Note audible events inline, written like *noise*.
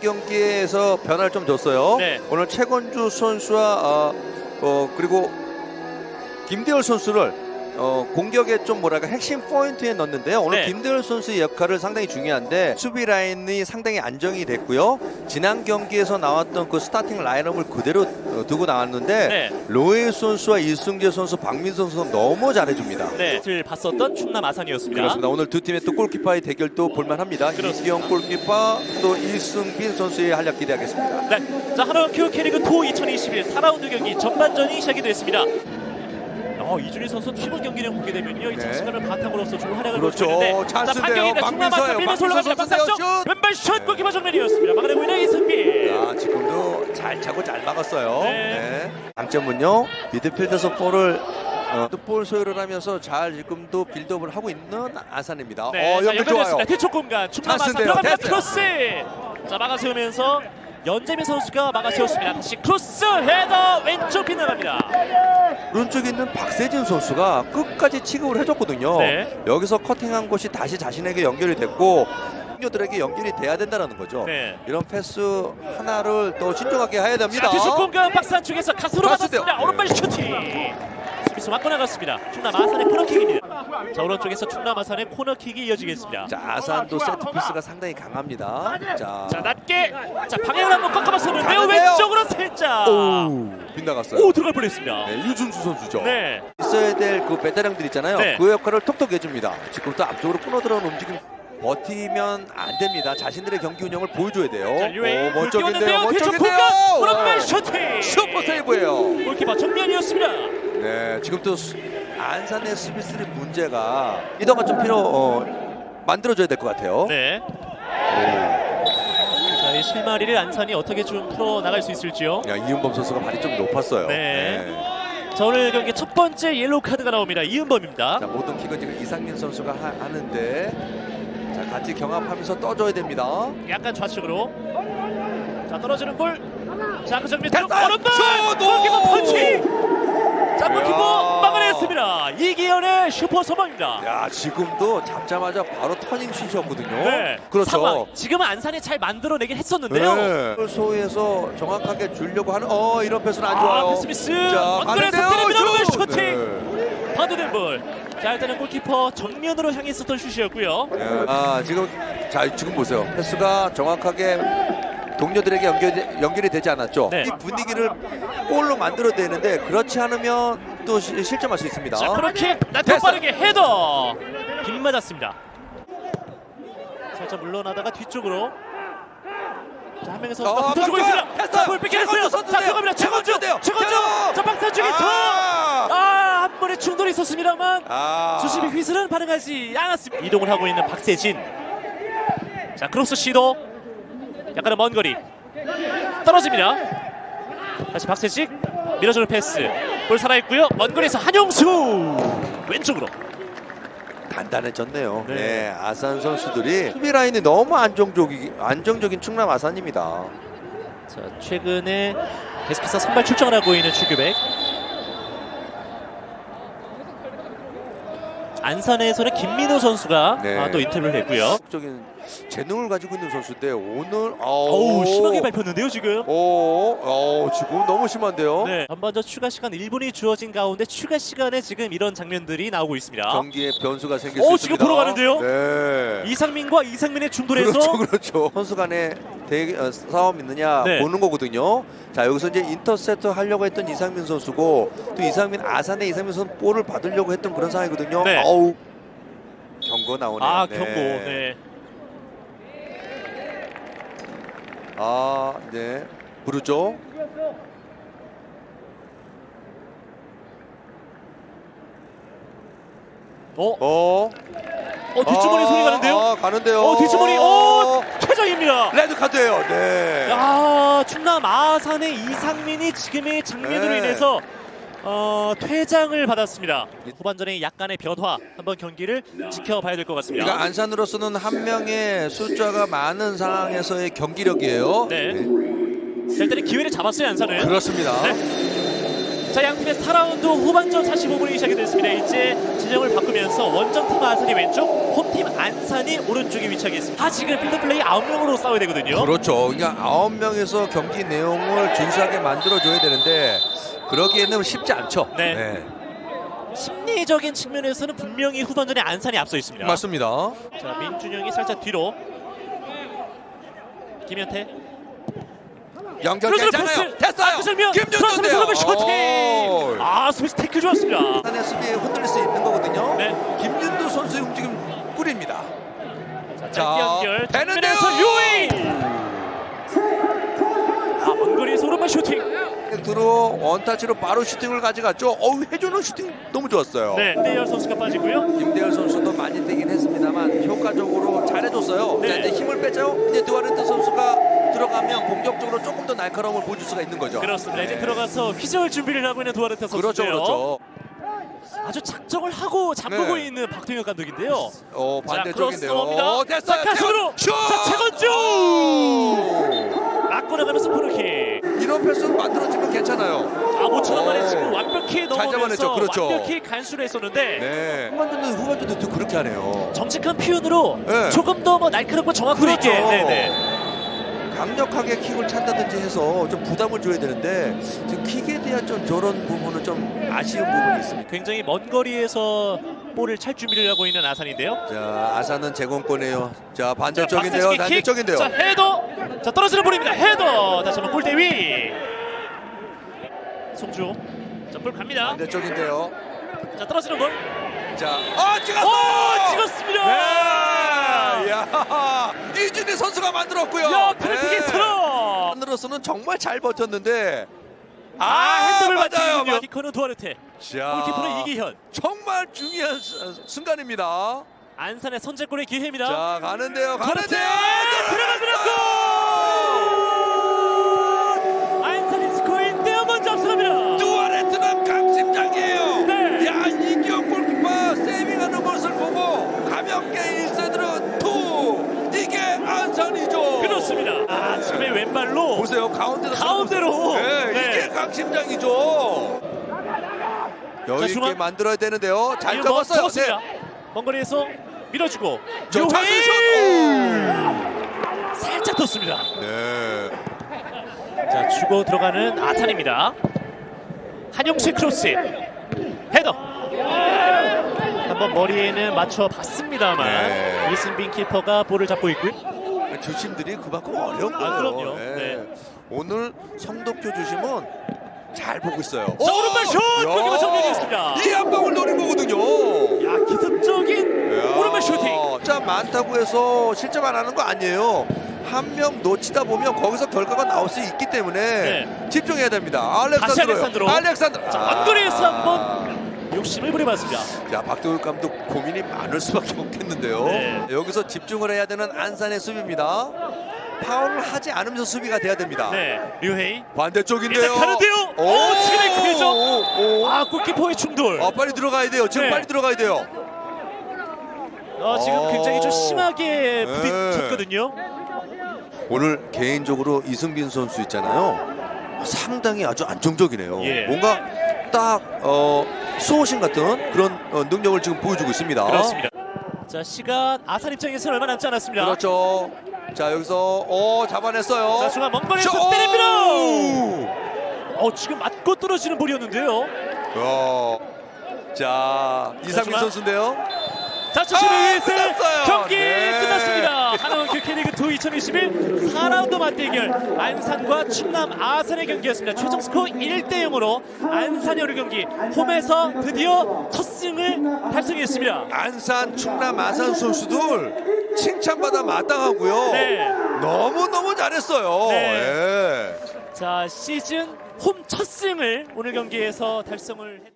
경기에서 변화를 좀 줬어요. 네. 오늘 최건주 선수와 어, 어, 그리고 김대열 선수를 어, 공격에 좀 뭐랄까 핵심 포인트에 넣었는데요. 오늘 네. 김대열 선수의 역할을 상당히 중요한데 수비 라인이 상당히 안정이 됐고요. 지난 경기에서 나왔던 그 스타팅 라인업을 그대로 어, 두고 나왔는데 네. 로에 선수와 이승재 선수, 박민 선수 너무 잘해줍니다. 네, 를 봤었던 충남 아산이었습니다. 그렇습니다. 오늘 두 팀의 또 골키퍼의 대결도 볼만합니다. 이기영 골키퍼 또 이승빈 선수의 활약 기대하겠습니다. 네, 자 하나원 큐 캐리그 2 2021 4라운드 경기 전반전이 시작이 됐습니다. 어, 이준희 선수 최근 경기를 보게 되면요, 이 네. 자신감을 바탕으로서 좋은 활약을 그렇죠. 보여주는데, 충남 아산 박민서예요. 밀면서 올라갑니다. 슛! 왼발 슛 골키퍼 정면이었습니다. 막아내고 있는 이승빈. 아, 지금도 잘 차고 잘 막았어요. 네. 네. 장점은요, 미드필드에서 볼을 어, 볼 소유를 하면서 잘 지금도 빌드업을 하고 있는 아산입니다. 네, 어, 자, 연결 좋아요. 뒤쪽 공간 충남 아산. 들어갑니다. 크로스. 자 막아세우면서 연재민 선수가 막아세웠습니다. 다시 크로스 헤더 왼쪽 빗나갑니다. 오른쪽에 있는 박세진 선수가 끝까지 취급을 해줬거든요. 네. 여기서 커팅한 것이 다시 자신에게 연결이 됐고 동료들에게 연결이 돼야 된다는 거죠. 네. 이런 패스 하나를 또 신중하게 해야 됩니다. 자, 뒤쪽 공간 박스 안쪽에서 가스로 가스대요. 맞았습니다. 오른발 슈팅. 수비수 맞고 나갔습니다. 충남 아산의 코너킥입니다. 자, 오른쪽에서 충남 아산의 코너킥이 이어지겠습니다. 자, 아산도 세트 피스가 상당히 강합니다. 자, 자, 낮게. 자, 방향을 한번 꺾어봤었는데요. 가는데요. 왼쪽으로 살짝. 오, 빗나갔어요. 오, 들어갈 뻔했습니다. 네, 유준수 선수죠. 네. 있어야 될 그 베테랑들 있잖아요. 네. 그 역할을 톡톡 해줍니다. 지금부터 앞쪽으로 끊어 들어오는 움직임 버티면 안 됩니다. 자신들의 경기 운영을 보여줘야 돼요. 오, 멋쩍인데요. 멋쩍인데요. 오른발 와. 슈팅. 슈퍼 세이브예요. 골키퍼 정면이었습니다. 네, 지금 또 수- 안산의 수비수의 문제가 리더가 좀 필요 어, 만들어줘야 될 것 같아요. 네. 자, 이 실마리를 안산이 어떻게 좀 풀어 나갈 수 있을지요. 야, 이은범 선수가 발이 좀 높았어요. 네. 자, 오늘 경기 첫 번째 옐로우 카드가 나옵니다. 이은범입니다. 자, 모든 킥은 지금 이상민 선수가 하, 하는데 자, 같이 경합하면서 떠줘야 됩니다. 약간 좌측으로. 자, 떨어지는 볼. 자, 그 정면 됐다! 오른발. 슛! 골키퍼 오! 펀치. 자, 골키퍼 이야. 막아냈습니다. 이기현의 슈퍼 서머입니다. 야, 지금도 잡자마자 바로 터닝 슛이었거든요. 네. 그렇죠. 상황. 지금은 안산이 잘 만들어내긴 했었는데요. 네. 소에서 정확하게 주려고 하는 어 이런 패스는 안 아, 좋아요. 패스미스. 자, 원거리에서 가는데요. 때립니다. 오른발 슛! 슈팅. 네. 바드된 볼. 자, 일단은 골키퍼 정면으로 향해 있었던 슛이었고요. 네. 아, 지금 자, 지금 보세요. 패스가 정확하게 동료들에게 연결, 연결이 되지 않았죠. 네. 이 분위기를 골로 만들어야 되는데 그렇지 않으면 또 시- 실점할 수 있습니다. 자, 그렇게 낮고 됐어. 빠르게 헤더. 빗 맞았습니다. 살짝 물러나다가 뒤쪽으로. 자, 한 선수가 어, 붙어 주고 박수! 있습니다. 자, 볼 뺏겼어요. 최건주 자, 선수인데요. 들어갑니다. 최건주. 최건주인데요. 최건주. 최건주. 자, 박스 쪽에서. 아! 아, 한 번에 충돌이 있었습니다만 아. 주심이 휘슬은 반응하지 않았습니다. 이동을 하고 있는 박세진. 자, 크로스 시도. 약간의 먼 거리. 떨어집니다. 다시 박세직 밀어주는 패스. 볼 살아있고요. 먼 거리에서 한용수 왼쪽으로. 단단해졌네요. 네. 네. 아산 선수들이 수비 라인이 너무 안정적이 안정적인 충남 아산입니다. 자, 최근에 계속해서 선발 출전을 하고 있는 추규백. 안산에서는 김민호 선수가 네. 아, 또 인터뷰를 했고요. 적인 재능을 가지고 있는 선수인데 오늘 어우 심하게 밟혔는데요 지금. 오, 오, 지금 너무 심한데요. 네. 전반전 추가 시간 1분이 주어진 가운데 추가 시간에 지금 이런 장면들이 나오고 있습니다. 경기에 변수가 생길 오, 수 지금 있습니다. 보러 가는데요? 네. 이상민과 이상민의 충돌에서 그렇죠, 그렇죠. 선수 간에 대, 어, 싸움 있느냐 네. 보는 거거든요. 자 여기서 이제 인터셉터 하려고 했던 이상민 선수고 또 이상민 아산의 이상민 선수 볼을 받으려고 했던 그런 상황이거든요. 네. 어우 경고 나오네요. 아 네. 경고. 네. 아, 네. 부르죠. 어, 어. 어 뒷주머니 아, 소리 가는데요. 아, 가는데요. 어 뒷주머니. 어 퇴장입니다. 레드 카드예요. 네. 야 충남 아산의 이상민이 지금의 장면으로 네. 인해서 어, 퇴장을 받았습니다. 후반전에 약간의 변화 한번 경기를 지켜봐야 될 것 같습니다. 그러니까 안산으로서는 한 명의 숫자가 많은 상황에서의 경기력이에요. 네. 자, 일단은 기회를 잡았어요 안산은. 그렇습니다. 네. 자 양팀의 4라운드 후반전 45분이 시작이 됐습니다. 이제 진영을 바꾸면서 원정팀 아산이 왼쪽, 홈팀 안산이 오른쪽에 위치하게 있습니다. 아 지금 필드 플레이 9명으로 싸워야 되거든요. 그렇죠. 그러니까 아홉 명에서 경기 내용을 준수하게 만들어줘야 되는데 그러기에는 쉽지 않죠. 네. 심리적인 측면에서는 분명히 후반전에 안산이 앞서 있습니다. 맞습니다. 자 민준영이 살짝 뒤로 김현태 연결 그래서 괜찮아요. 패스! 됐어요. 김준수인데요. 슈팅 아 수비수 태클 좋았습니다 안의 수비에 흔들릴 수 있는 거거든요. 네. 김준두 선수의 움직임 꿀입니다. 자, 자, 짧게 연결 되는데요. 정면에서 유이 아 먼거리에서 오른발 슈팅 들어 원타치로 바로 슈팅을 가져갔죠. 어우 해주는 슈팅 너무 좋았어요. 네 대열 선수가 빠지고요 김대열 선수도 많이 뛰긴 했습니다만 효과적으로 잘해줬어요. 네. 자, 이제 힘을 빼죠. 이제 두아렌트 선수가 들어가면 공격적으로 조금 더 날카로움을 보여줄 수가 있는 거죠. 그렇습니다 이제 네. 들어가서 휘저을 준비를 하고 있는 두아르테 선수인데요 그렇죠, 그렇죠. 아주 작정을 하고 잡고 네. 있는 박동혁 감독인데요 어 자, 반대쪽인데요. 어, 됐어요. 자, 가슴으로. 슛! 자, 최건주! 맞고 나가면서 코너킥 이런 패스를 만들어지면 괜찮아요. 아 5천 원 만에 오. 지금 완벽히 잡아냈죠. 넘어오면서 그렇죠. 완벽히 간수를 했었는데 네. 후반 전도 후반 전도 또 그렇게 하네요. 정직한 표현으로 네. 조금 더 뭐 날카롭고 정확하게 그렇죠. 있게 네네. 강력하게 킥을 찬다든지 해서 좀 부담을 줘야 되는데 지금 킥에 대한 좀 저런 부분은 좀 아쉬운 부분이 있습니다. 굉장히 먼 거리에서 볼을 찰 준비를 하고 있는 아산인데요. 자 아사는 제공권이에요. 자 자, 반대쪽인데요. 박세식의 킥. 반대쪽인데요. 자 헤더. 자 떨어지는 볼입니다. 헤더. 다시 한번 골대 위. 송주. 자볼 갑니다. 반대쪽인데요. 자 떨어지는 볼. 자, 아 찍었어! 오 찍었습니다. 네, 야 *laughs* 이준희 선수가 만들었고요. 야 페널티킥 스로. 안으로서는 정말 잘 버텼는데 아 핸드을 맞아요. 맞히군요. 키커는 두아르테. 자, 골키퍼는 이기현. 정말 중요한 수- 순간입니다. 안산의 선제골의 기회입니다. 자 가는데요! 가는데요. 들어갑니 네. 이게 강심장이죠. 여유 자, 있게 중앙. 만들어야 되는데요. 잘 이거 뭐 접었어요. 접었습니다. 먼 거리에서 밀어주고 저! 찬스 슛. 살짝 떴습니다. 오. 네. 자 주고 들어가는 아산입니다. 한용식 크로스 헤더 한번 머리에는 맞춰 봤습니다만 네. 이승빈 키퍼가 볼을 잡고 있고요. 주심들이 그만큼 어려운 거예요. 아, 그럼요. 네. 오늘 성덕표 주심은 잘 보고 있어요. 자 오른발 슛! 야. 골키퍼 정면이었습니다. 이한 방울 노린 거거든요. 야 기습적인 야. 오른발 슈팅. 진짜 많다고 해서 실점 안 하는 거 아니에요. 한 명 놓치다 보면 거기서 결과가 나올 수 있기 때문에 네. 집중해야 됩니다. 다시. 알렉산드로. 알렉산드로. 자 아. 원거리에서 한번 욕심을 부려봤습니다. 자 박도욱 감독 고민이 많을 수밖에 없겠는데요. 네. 여기서 집중을 해야 되는 안산의 수비입니다. 파울을 하지 않으면서 수비가 돼야 됩니다. 네 류헤이 반대쪽인데요. 일단 가는데요. 오, 크죠? 오, 오. 아 골키퍼의 충돌. 아, 빨리 들어가야 돼요. 지금 네. 빨리 들어가야 돼요. 어, 지금 어. 굉장히 좀 심하게 네. 부딪혔거든요. 오늘 개인적으로 이승빈 선수 있잖아요. 상당히 아주 안정적이네요. 예. 뭔가 딱 어, 수호신 같은 그런 어, 능력을 지금 보여주고 있습니다. 그렇습니다. 자 시간 아산 입장에서는 얼마 남지 않았습니다. 그렇죠. 자 여기서 어 잡아냈어요. 자먼 거리에서 저- 때립니다. 오! 어 지금 맞고 떨어지는 볼이었는데요. 어. 자 이상민. 선수인데요. 자 조심히 아, 윌슨 끝났어요. 경기 네. 끝났습니다. 하나원큐 K리그 2 2021 4라운드 맞대결 안산과 충남 아산의 경기였습니다. 최종 스코어 1대 0으로 안산이 오늘 경기 홈에서 드디어 첫 승을 달성했습니다. 안산, 충남, 아산 선수들 칭찬받아 마땅하고요. 네. 너무 너무 잘했어요. 네. 예. 자 시즌 홈 첫 승을 오늘 경기에서 달성을 했...